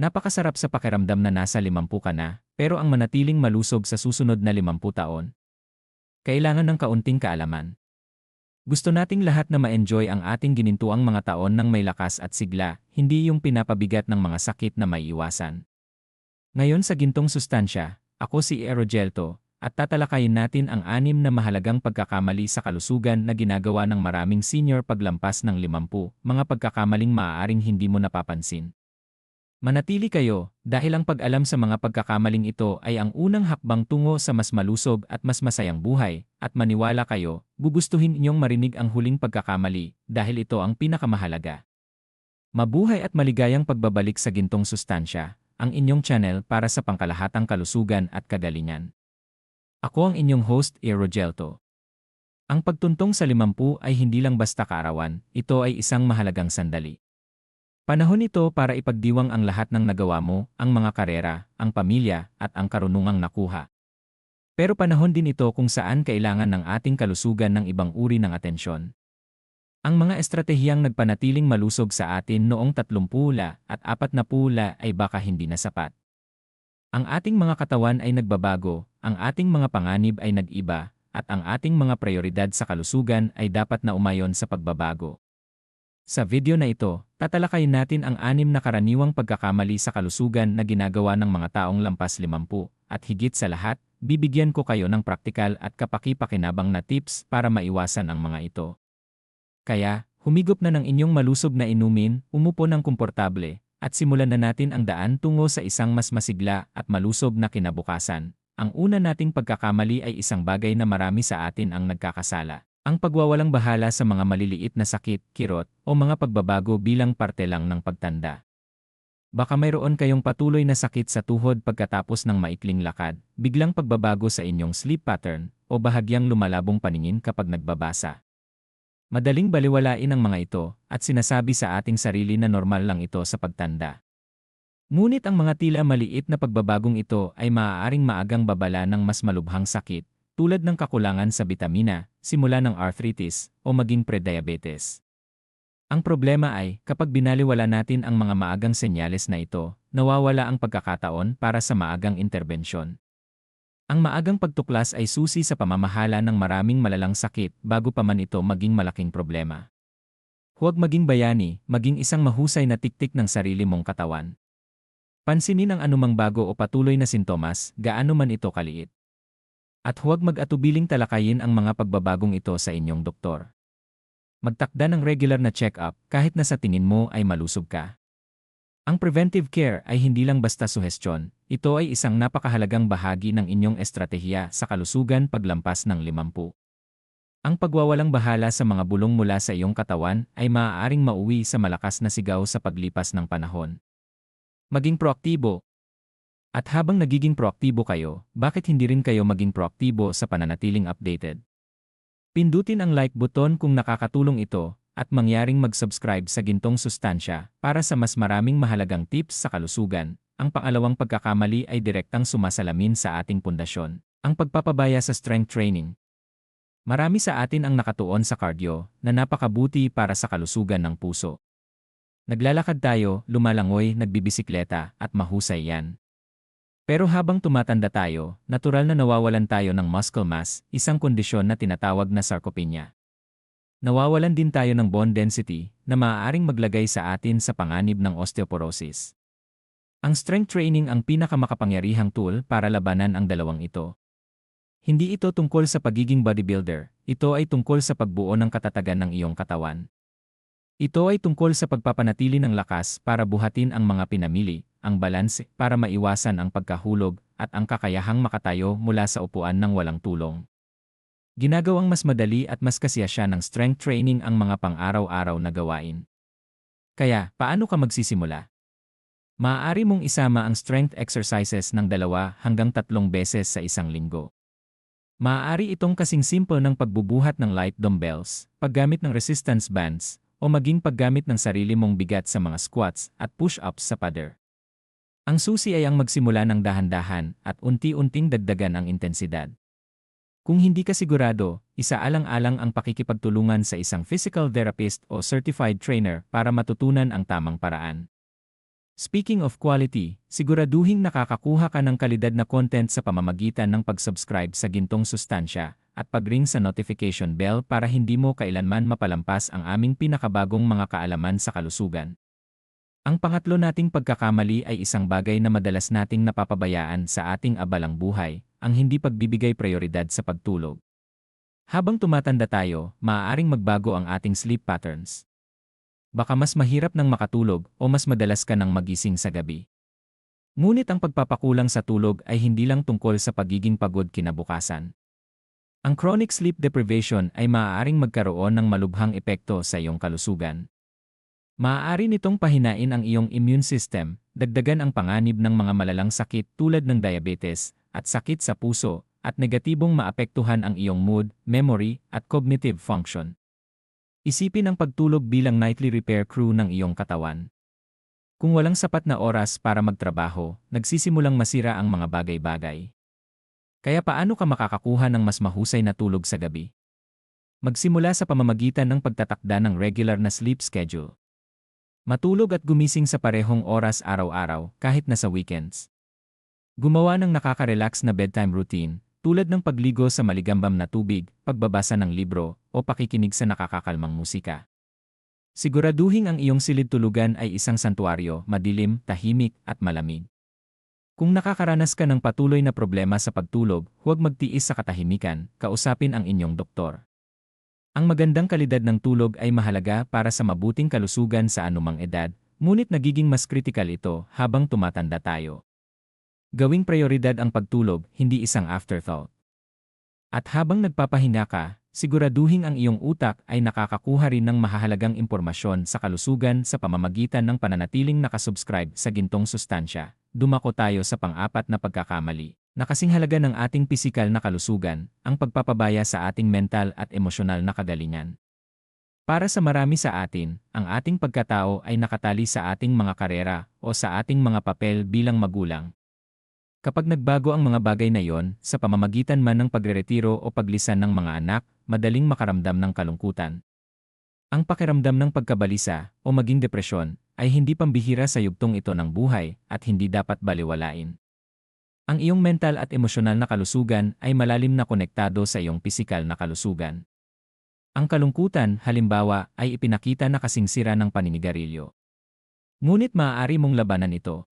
Napakasarap sa pakiramdam na nasa 50 ka na, pero ang manatiling malusog sa susunod na 50 taon. Kailangan ng kaunting kaalaman. Gusto nating lahat na ma-enjoy ang ating ginintuang mga taon ng may lakas at sigla, hindi yung pinapabigat ng mga sakit na may iwasan. Ngayon sa gintong sustansya, ako si Aerogelto, at tatalakayin natin ang anim na mahalagang pagkakamali sa kalusugan na ginagawa ng maraming senior paglampas ng 50, mga pagkakamaling maaaring hindi mo napapansin. Manatili kayo, dahil ang pag-alam sa mga pagkakamaling ito ay ang unang hakbang tungo sa mas malusog at mas masayang buhay, at maniwala kayo, gugustuhin inyong marinig ang huling pagkakamali, dahil ito ang pinakamahalaga. Mabuhay at maligayang pagbabalik sa gintong sustansya, ang inyong channel para sa pangkalahatang kalusugan at kagalingan. Ako ang inyong host, Aerogelto. Ang pagtuntong sa limampu ay hindi lang basta kaarawan, ito ay isang mahalagang sandali. Panahon ito para ipagdiwang ang lahat ng nagawa mo, ang mga karera, ang pamilya, at ang karunungang nakuha. Pero panahon din ito kung saan kailangan ng ating kalusugan ng ibang uri ng atensyon. Ang mga estratehiyang nagpanatiling malusog sa atin noong 30 pula at 40 pula ay baka hindi na sapat. Ang ating mga katawan ay nagbabago, ang ating mga panganib ay nag-iba, at ang ating mga prioridad sa kalusugan ay dapat na umayon sa pagbabago. Sa video na ito, tatalakayin natin ang anim na karaniwang pagkakamali sa kalusugan na ginagawa ng mga taong lampas 50 at higit sa lahat, bibigyan ko kayo ng praktikal at kapaki-pakinabang na tips para maiwasan ang mga ito. Kaya, humigop na ng inyong malusog na inumin, umupo ng komportable, at simulan na natin ang daan tungo sa isang mas masigla at malusog na kinabukasan. Ang una nating pagkakamali ay isang bagay na marami sa atin ang nagkakasala. Ang pagwawalang bahala sa mga maliliit na sakit, kirot, o mga pagbabago bilang parte lang ng pagtanda. Baka mayroon kayong patuloy na sakit sa tuhod pagkatapos ng maikling lakad, biglang pagbabago sa inyong sleep pattern, o bahagyang lumalabong paningin kapag nagbabasa. Madaling baliwalain ang mga ito, at sinasabi sa ating sarili na normal lang ito sa pagtanda. Ngunit ang mga tila maliit na pagbabagong ito ay maaaring maagang babala ng mas malubhang sakit, tulad ng kakulangan sa bitamina, simula ng arthritis, o maging prediabetes. Ang problema ay, kapag binaliwala natin ang mga maagang senyales na ito, nawawala ang pagkakataon para sa maagang interbensyon. Ang maagang pagtuklas ay susi sa pamamahala ng maraming malalang sakit bago pa man ito maging malaking problema. Huwag maging bayani, maging isang mahusay na tiktik ng sarili mong katawan. Pansinin ang anumang bago o patuloy na sintomas, gaano man ito kaliit. At huwag mag-atubiling talakayin ang mga pagbabagong ito sa inyong doktor. Magtakda ng regular na check-up kahit na sa tingin mo ay malusog ka. Ang preventive care ay hindi lang basta suhestyon, ito ay isang napakahalagang bahagi ng inyong estratehiya sa kalusugan paglampas ng 50. Ang pagwawalang bahala sa mga bulong mula sa iyong katawan ay maaaring mauwi sa malakas na sigaw sa paglipas ng panahon. Maging proaktibo, at habang nagiging proaktibo kayo, bakit hindi rin kayo maging proaktibo sa pananatiling updated? Pindutin ang like button kung nakakatulong ito, at mangyaring mag-subscribe sa Gintong Sustansya para sa mas maraming mahalagang tips sa kalusugan. Ang pangalawang pagkakamali ay direktang sumasalamin sa ating pundasyon, ang pagpapabaya sa strength training. Marami sa atin ang nakatuon sa cardio na napakabuti para sa kalusugan ng puso. Naglalakad tayo, lumalangoy, nagbibisikleta, at mahusay yan. Pero habang tumatanda tayo, natural na nawawalan tayo ng muscle mass, isang kondisyon na tinatawag na sarcopenia. Nawawalan din tayo ng bone density na maaaring maglagay sa atin sa panganib ng osteoporosis. Ang strength training ang pinakamakapangyarihang tool para labanan ang dalawang ito. Hindi ito tungkol sa pagiging bodybuilder, ito ay tungkol sa pagbuo ng katatagan ng iyong katawan. Ito ay tungkol sa pagpapanatili ng lakas para buhatin ang mga pinamili, ang balanse para maiwasan ang pagkahulog at ang kakayahang makatayo mula sa upuan ng walang tulong. Ginagawang mas madali at mas kasiyasya ng strength training ang mga pang-araw-araw na gawain. Kaya, paano ka magsisimula? Maaari mong isama ang strength exercises ng dalawa hanggang tatlong beses sa isang linggo. Maaari itong kasing simple ng pagbubuhat ng light dumbbells, paggamit ng resistance bands, o maging paggamit ng sarili mong bigat sa mga squats at push-ups sa pader. Ang susi ay ang magsimula ng dahan-dahan at unti-unting dagdagan ang intensidad. Kung hindi ka sigurado, isaalang-alang ang pakikipagtulungan sa isang physical therapist o certified trainer para matutunan ang tamang paraan. Speaking of quality, siguraduhing nakakakuha ka ng kalidad na content sa pamamagitan ng pag-subscribe sa Gintong Sustansya at pag-ring sa notification bell para hindi mo kailanman mapalampas ang aming pinakabagong mga kaalaman sa kalusugan. Ang pangatlo nating pagkakamali ay isang bagay na madalas nating napapabayaan sa ating abalang buhay, ang hindi pagbibigay prioridad sa pagtulog. Habang tumatanda tayo, maaaring magbago ang ating sleep patterns. Baka mas mahirap nang makatulog o mas madalas ka nang magising sa gabi. Ngunit ang pagpapakulang sa tulog ay hindi lang tungkol sa pagiging pagod kinabukasan. Ang chronic sleep deprivation ay maaaring magkaroon ng malubhang epekto sa iyong kalusugan. Maaari nitong pahinain ang iyong immune system, dagdagan ang panganib ng mga malalang sakit tulad ng diabetes at sakit sa puso, at negatibong maapektuhan ang iyong mood, memory, at cognitive function. Isipin ang pagtulog bilang nightly repair crew ng iyong katawan. Kung walang sapat na oras para magtrabaho, nagsisimulang masira ang mga bagay-bagay. Kaya paano ka makakakuha ng mas mahusay na tulog sa gabi? Magsimula sa pamamagitan ng pagtatakda ng regular na sleep schedule. Matulog at gumising sa parehong oras araw-araw kahit na sa weekends. Gumawa ng nakaka-relax na bedtime routine tulad ng pagligo sa maligambam na tubig, pagbabasa ng libro, o pakikinig sa nakakakalmang musika. Siguraduhin ang iyong silid tulugan ay isang santuaryo, madilim, tahimik, at malamig. Kung nakakaranas ka ng patuloy na problema sa pagtulog, huwag magtiis sa katahimikan, kausapin ang inyong doktor. Ang magandang kalidad ng tulog ay mahalaga para sa mabuting kalusugan sa anumang edad, ngunit nagiging mas kritikal ito habang tumatanda tayo. Gawing prioridad ang pagtulog, hindi isang afterthought. At habang nagpapahinga ka, siguraduhin ang iyong utak ay nakakakuha rin ng mahahalagang impormasyon sa kalusugan sa pamamagitan ng pananatiling nakasubscribe sa gintong sustansya. Dumako tayo sa pang-apat na pagkakamali. Nakasing halaga ng ating pisikal na kalusugan, ang pagpapabaya sa ating mental at emosyonal na kagalingan. Para sa marami sa atin, ang ating pagkatao ay nakatali sa ating mga karera o sa ating mga papel bilang magulang, Kapag nagbago ang mga bagay na iyon, sa pamamagitan man ng pagreretiro o paglisan ng mga anak, madaling makaramdam ng kalungkutan. Ang pakiramdam ng pagkabalisa o maging depresyon ay hindi pambihira sa yugtong ito ng buhay at hindi dapat baliwalain. Ang iyong mental at emosyonal na kalusugan ay malalim na konektado sa iyong pisikal na kalusugan. Ang kalungkutan, halimbawa, ay ipinakita na kasingsira ng paninigarilyo. Ngunit maaari mong labanan ito,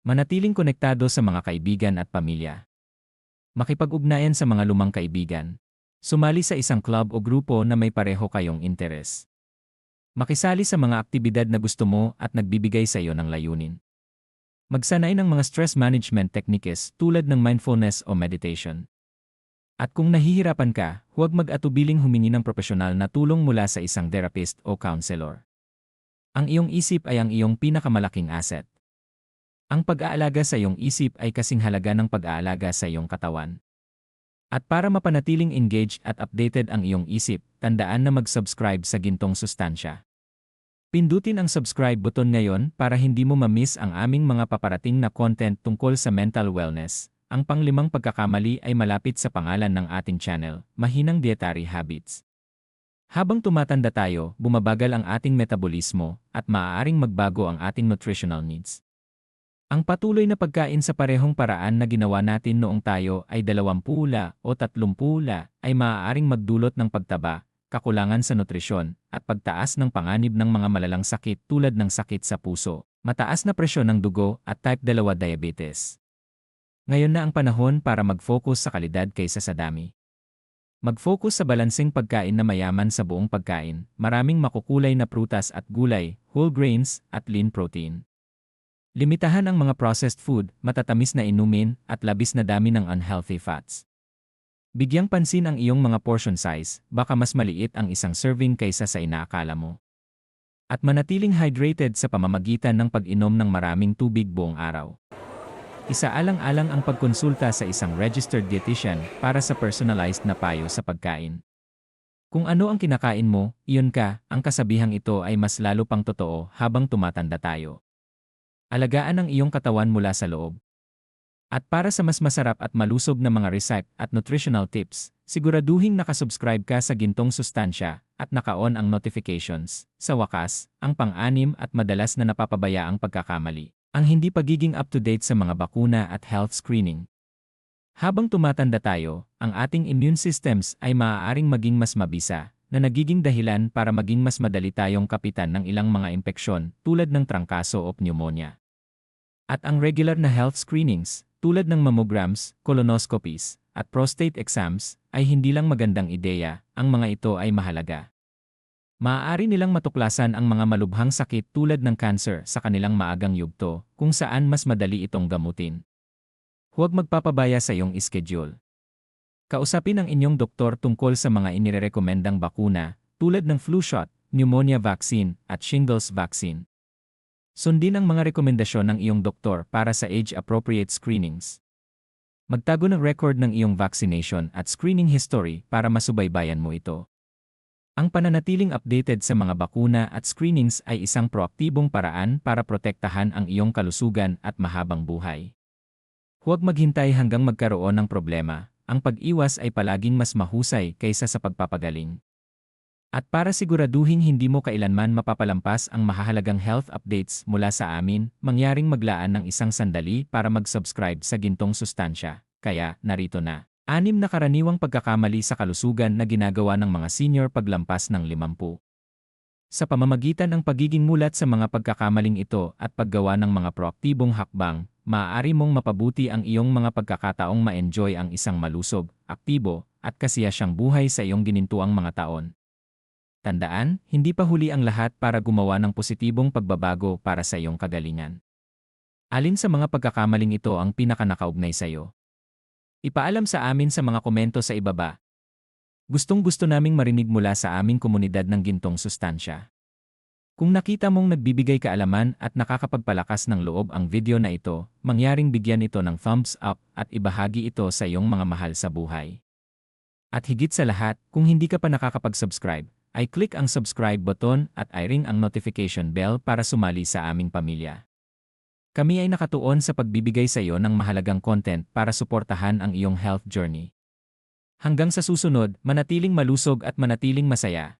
Manatiling konektado sa mga kaibigan at pamilya. Makipag-ugnayan sa mga lumang kaibigan. Sumali sa isang club o grupo na may pareho kayong interes. Makisali sa mga aktibidad na gusto mo at nagbibigay sa iyo ng layunin. Magsanay ng mga stress management techniques tulad ng mindfulness o meditation. At kung nahihirapan ka, huwag mag-atubiling humingi ng profesional na tulong mula sa isang therapist o counselor. Ang iyong isip ay ang iyong pinakamalaking asset. Ang pag-aalaga sa iyong isip ay kasing halaga ng pag-aalaga sa iyong katawan. At para mapanatiling engaged at updated ang iyong isip, tandaan na mag-subscribe sa Gintong Sustansya. Pindutin ang subscribe button ngayon para hindi mo ma-miss ang aming mga paparating na content tungkol sa mental wellness. Ang panglimang pagkakamali ay malapit sa pangalan ng ating channel, mahinang dietary habits. Habang tumatanda tayo, bumabagal ang ating metabolismo at maaaring magbago ang ating nutritional needs. Ang patuloy na pagkain sa parehong paraan na ginawa natin noong tayo ay 20 o 30 ay maaaring magdulot ng pagtaba, kakulangan sa nutrisyon, at pagtaas ng panganib ng mga malalang sakit tulad ng sakit sa puso, mataas na presyon ng dugo at type 2 diabetes. Ngayon na ang panahon para mag-focus sa kalidad kaysa sa dami. Mag-focus sa balansing pagkain na mayaman sa buong pagkain, maraming makukulay na prutas at gulay, whole grains, at lean protein. Limitahan ang mga processed food, matatamis na inumin, at labis na dami ng unhealthy fats. Bigyang pansin ang iyong mga portion size, baka mas maliit ang isang serving kaysa sa inaakala mo. At manatiling hydrated sa pamamagitan ng pag-inom ng maraming tubig buong araw. Isaalang-alang ang pagkonsulta sa isang registered dietitian para sa personalized na payo sa pagkain. Kung ano ang kinakain mo, iyon ka, ang kasabihang ito ay mas lalo pang totoo habang tumatanda tayo. Alagaan ang iyong katawan mula sa loob. At para sa mas masarap at malusog na mga recipe at nutritional tips, siguraduhing nakasubscribe ka sa Gintong Sustansya at naka-on ang notifications. Sa wakas, ang pang-anim at madalas na napapabayaang pagkakamali, ang hindi pagiging up-to-date sa mga bakuna at health screening. Habang tumatanda tayo, ang ating immune systems ay maaaring maging mas mabisa, na nagiging dahilan para maging mas madali tayong kapitan ng ilang mga impeksyon tulad ng trangkaso o pneumonia. At ang regular na health screenings, tulad ng mammograms, colonoscopies, at prostate exams, ay hindi lang magandang ideya, ang mga ito ay mahalaga. Maaari nilang matuklasan ang mga malubhang sakit tulad ng cancer sa kanilang maagang yugto, kung saan mas madali itong gamutin. Huwag magpapabaya sa iyong schedule. Kausapin ang inyong doktor tungkol sa mga inirekomendang bakuna, tulad ng flu shot, pneumonia vaccine, at shingles vaccine. Sundin ang mga rekomendasyon ng iyong doktor para sa age-appropriate screenings. Magtago ng record ng iyong vaccination at screening history para masubaybayan mo ito. Ang pananatiling updated sa mga bakuna at screenings ay isang proaktibong paraan para protektahan ang iyong kalusugan at mahabang buhay. Huwag maghintay hanggang magkaroon ng problema, ang pag-iwas ay palaging mas mahusay kaysa sa pagpapagaling. At para siguraduhin hindi mo kailanman mapapalampas ang mahahalagang health updates mula sa amin, mangyaring maglaan ng isang sandali para mag-subscribe sa Gintong Sustansya. Kaya, narito na. Anim na karaniwang pagkakamali sa kalusugan na ginagawa ng mga senior paglampas ng 50. Sa pamamagitan ng pagiging mulat sa mga pagkakamaling ito at paggawa ng mga proaktibong hakbang, maaari mong mapabuti ang iyong mga pagkakataong ma-enjoy ang isang malusog, aktibo, at kasiyasyang buhay sa iyong ginintuang mga taon. Tandaan, hindi pa huli ang lahat para gumawa ng positibong pagbabago para sa iyong kagalingan. Alin sa mga pagkakamaling ito ang pinakanakaugnay sa iyo? Ipaalam sa amin sa mga komento sa ibaba. Gustong gusto naming marinig mula sa aming komunidad ng gintong sustansya. Kung nakita mong nagbibigay kaalaman at nakakapagpalakas ng loob ang video na ito, mangyaring bigyan ito ng thumbs up at ibahagi ito sa iyong mga mahal sa buhay. At higit sa lahat, kung hindi ka pa nakakapag-subscribe, ay click ang subscribe button at i-ring ang notification bell para sumali sa aming pamilya. Kami ay nakatuon sa pagbibigay sa iyo ng mahalagang content para suportahan ang iyong health journey. Hanggang sa susunod, manatiling malusog at manatiling masaya.